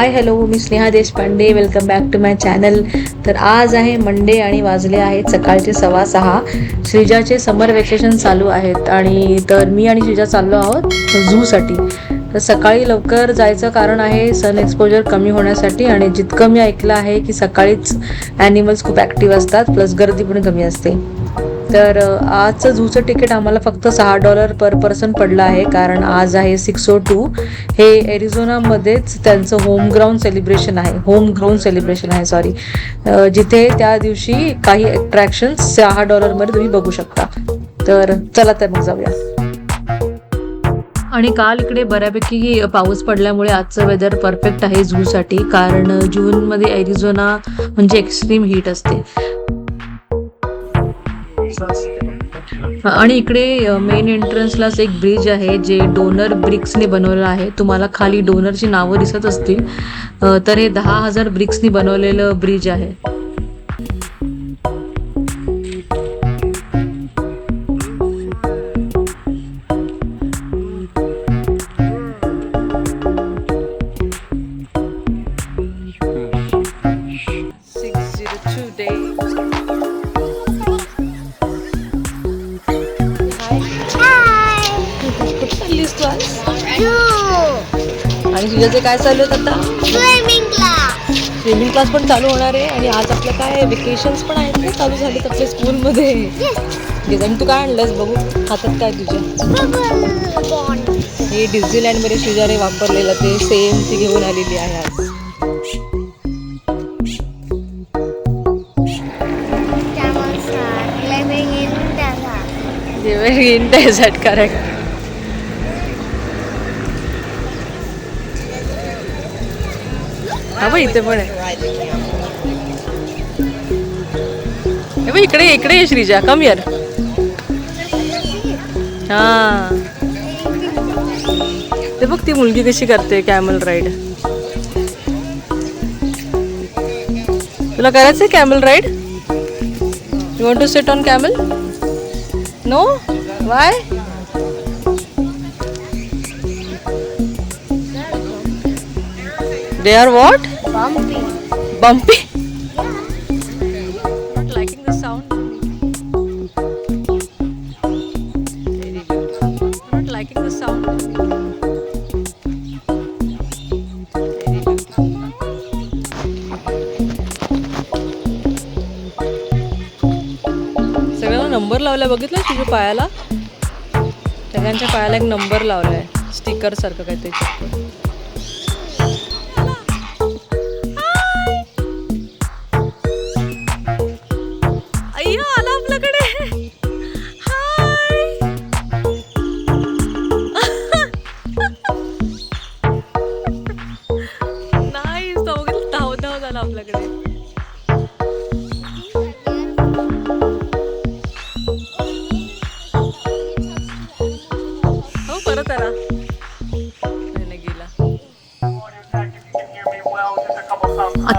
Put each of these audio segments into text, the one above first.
High hello me Sneha Deshpande. Welcome back to my channel तर आज आहे Monday आणि वाजले आहेत सकाळचे सव्वा सहा. श्रीजाचे समर वेकेशन चालू आहेत आणि तर मी आणि श्रीजा चाललो आहोत झूसाठी तर सकाळी लवकर जायचं कारण आहे सन एक्सपोजर कमी होण्यासाठी आणि जितकं मी ऐकलं आहे की सकाळीच ॲनिमल्स खूप ॲक्टिव्ह असतात प्लस गर्दी पण कमी असते. तर आजचं झूचं तिकीट आम्हाला फक्त सहा डॉलर पर पर्सन पडलं आहे कारण आज आहे सिक्स ओ टू. हे एरिझोनामध्येच त्यांचं होम ग्राउंड सेलिब्रेशन आहे होम ग्राउंड सेलिब्रेशन आहे सॉरी. जिथे त्या दिवशी काही अट्रॅक्शन्स सहा डॉलरमध्ये तुम्ही बघू शकता. तर चला तर मग जाऊया. आणि काल इकडे बऱ्यापैकी पाऊस पडल्यामुळे आजचं वेदर परफेक्ट आहे झूसाठी कारण जूनमध्ये एरिझोना म्हणजे एक्स्ट्रीम हीट असते. आणि इकडे मेन एंट्रन्सलाच एक ब्रिज आहे जे डोनर ब्रिक्सने बनवलं आहे. तुम्हाला खाली डोनरची नावं दिसत असतील. तर हे दहा हजार ब्रिक्सनी बनवलेलं ब्रिज आहे. आणि तुझ्याचे काय चालू आहेत आता? स्विमिंग क्लास स्विमिंग क्लास पण चालू होणार आहे आणि आज आपलं काय वेकेशन्स पण आहेत ना चालू झालेत आपल्या स्कूलमध्ये आणि तू काय आणलंस बघू. हातात काय तुझ्या? बॉन्ड हे डिझनीलँडमध्ये शेजारी वापरलेलं ते सेम ती घेऊन आलेली आहे आज. त्यामुळे लिव्हिंग इन त्याला जेव्हा इन डेझर्ट करेक्ट हा बघ इथे पण आहे. बघ इकडे इकडे ये श्रीजा. कम यार हा. ते बघ ती मुलगी कशी करते कॅमल राईड तुला करायचंय camel ride you want to sit on camel no why are what bumpy bumpy. Not liking the sound. Very good. Not liking the sound. Very good. सगळ्यांना नंबर लावलाय बघितलं तुझ्या पायाला सगळ्यांच्या पायाला एक नंबर लावलाय स्टिकर सारखं काहीतरी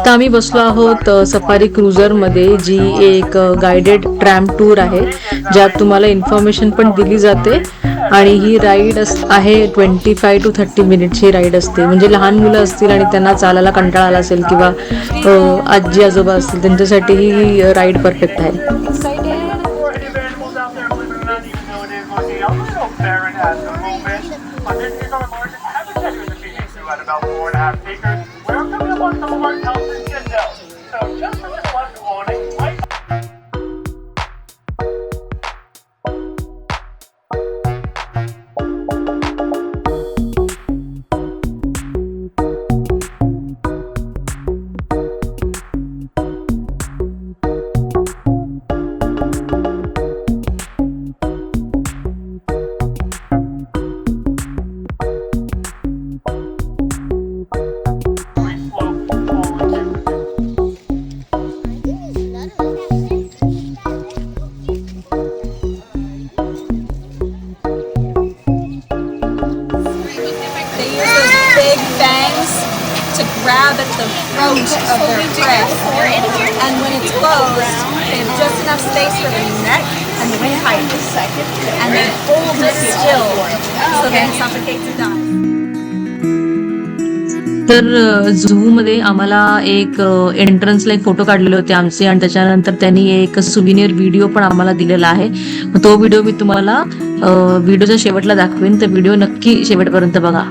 आत्ता आम्ही बसलो आहोत सफारी क्रुझरमध्ये जी एक गायडेड ट्रॅम्प टूर आहे ज्यात तुम्हाला इन्फॉर्मेशन पण दिली जाते आणि ही राईड अस आहे twenty five to thirty minutes he ride असते. म्हणजे लहान मुलं असतील आणि त्यांना चालायला कंटाळा आला असेल किंवा आजी आजोबा असतील त्यांच्यासाठी ही राईड परफेक्ट आहे. Mark Nelson. to grab at the throat of their prey. And when it's closed, they have just enough space for the neck and the windpipe. And they hold it still so they can suffocate to die. तर zoo मध्ये आम्हाला एक एंट्रन्सला एक photo काढलेले होते आमचे आणि त्याच्यानंतर त्यांनी एक सुविनियर व्हिडिओ पण आम्हाला दिलेला आहे मग तो व्हिडिओ मी तुम्हाला व्हिडिओच्या शेवटला दाखवेन तर व्हिडिओ नक्की शेवटपर्यंत बघा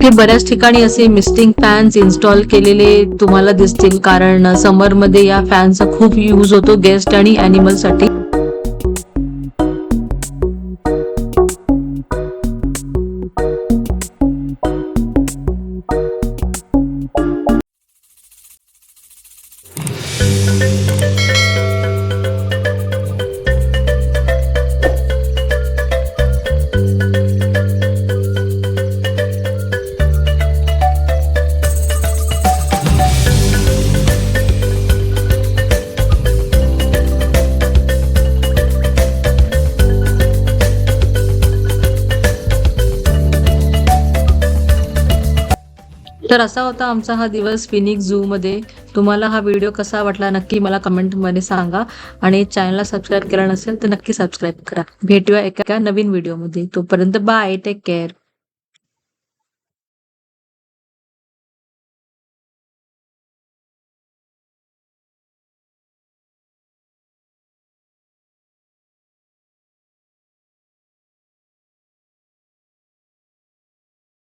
इथे बऱ्याच ठिकाणी असे मिस्टिंग फॅन्स इन्स्टॉल केलेले तुम्हाला दिसतील कारण समरमध्ये या फॅनचा खूप यूज होतो गेस्ट आणि अॅनिमलसाठी तर असा होता आमचा हा दिवस फिनिक्स झूमध्ये तुम्हाला हा व्हिडिओ कसा वाटला नक्की मला कमेंटमध्ये सांगा. आणि चॅनलला सबस्क्राईब केला नसेल तर नक्की सबस्क्राईब करा. भेटूया एका नवीन व्हिडिओमध्ये तोपर्यंत बाय टेक केअर